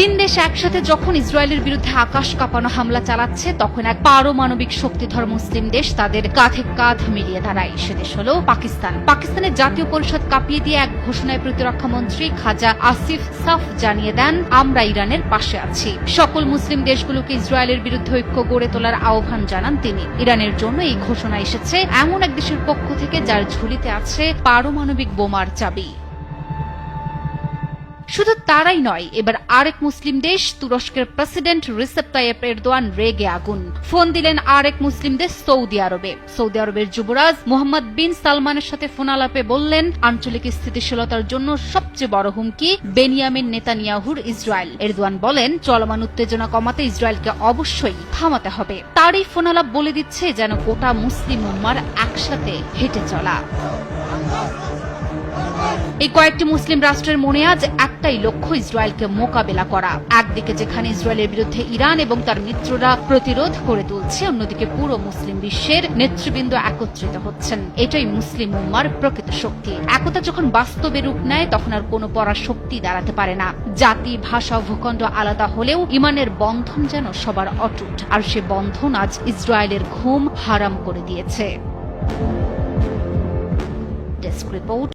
তিন দেশ একসাথে যখন ইসরায়েলের বিরুদ্ধে আকাশ কাঁপানো হামলা চালাচ্ছে, তখন এক পারমাণবিক শক্তিধর মুসলিম দেশ তাদের কাঁধে কাঁধ মিলিয়ে দাঁড়ায়। সে দেশ হল পাকিস্তান। পাকিস্তানের জাতীয় পরিষদ কাঁপিয়ে দিয়ে এক ঘোষণায় প্রতিরক্ষা মন্ত্রী খাজা আসিফ সাফ জানিয়ে দেন, আমরা ইরানের পাশে আছি। সকল মুসলিম দেশগুলোকে ইসরায়েলের বিরুদ্ধে ঐক্য গড়ে তোলার আহ্বান জানান তিনি। ইরানের জন্য এই ঘোষণা এসেছে এমন এক দেশের পক্ষ থেকে যার ঝুলিতে আছে পারমাণবিক বোমার চাবি। শুধু তারাই নয়, এবার আরেক মুসলিম দেশ তুরস্কের প্রেসিডেন্ট রিসেপ তাইয়েপ এরদোয়ান রেগে আগুন। ফোন দিলেন আরেক মুসলিম দেশ সৌদি আরবে। সৌদি আরবের যুবরাজ মোহাম্মদ বিন সালমানের সাথে ফোন আলাপে বললেন, আঞ্চলিক স্থিতিশীলতার জন্য সবচেয়ে বড় হুমকি বেনিয়ামিন নেতানিয়াহুর ইসরায়েল। এরদোয়ান বলেন, চলমান উত্তেজনা কমাতে ইসরায়েলকে অবশ্যই থামাতে হবে। তারই ফোন আলাপ বলে দিচ্ছে যেন গোটা মুসলিম উম্মার একসাথে হেঁটে চলা। এই কয়েকটি মুসলিম রাষ্ট্রের মনে আজ একটাই লক্ষ্য, ইসরায়েলকে মোকাবেলা করা। একদিকে যেখানে ইসরায়েলের বিরুদ্ধে ইরান এবং তার মিত্ররা প্রতিরোধ করে তুলছে, অন্যদিকে পুরো মুসলিম বিশ্বের নেতৃবৃন্দ একত্রিত হচ্ছেন। এটাই মুসলিম উম্মার প্রকৃত শক্তি। একতা যখন বাস্তবে রূপ নেয়, তখন আর কোনো পরাশক্তি দাঁড়াতে পারে না। জাতি, ভাষা, ভূখণ্ড আলাদা হলেও ইমানের বন্ধন যেন সবার অটুট। আর সে বন্ধন আজ ইসরায়েলের ঘুম হারাম করে দিয়েছে। Desk report.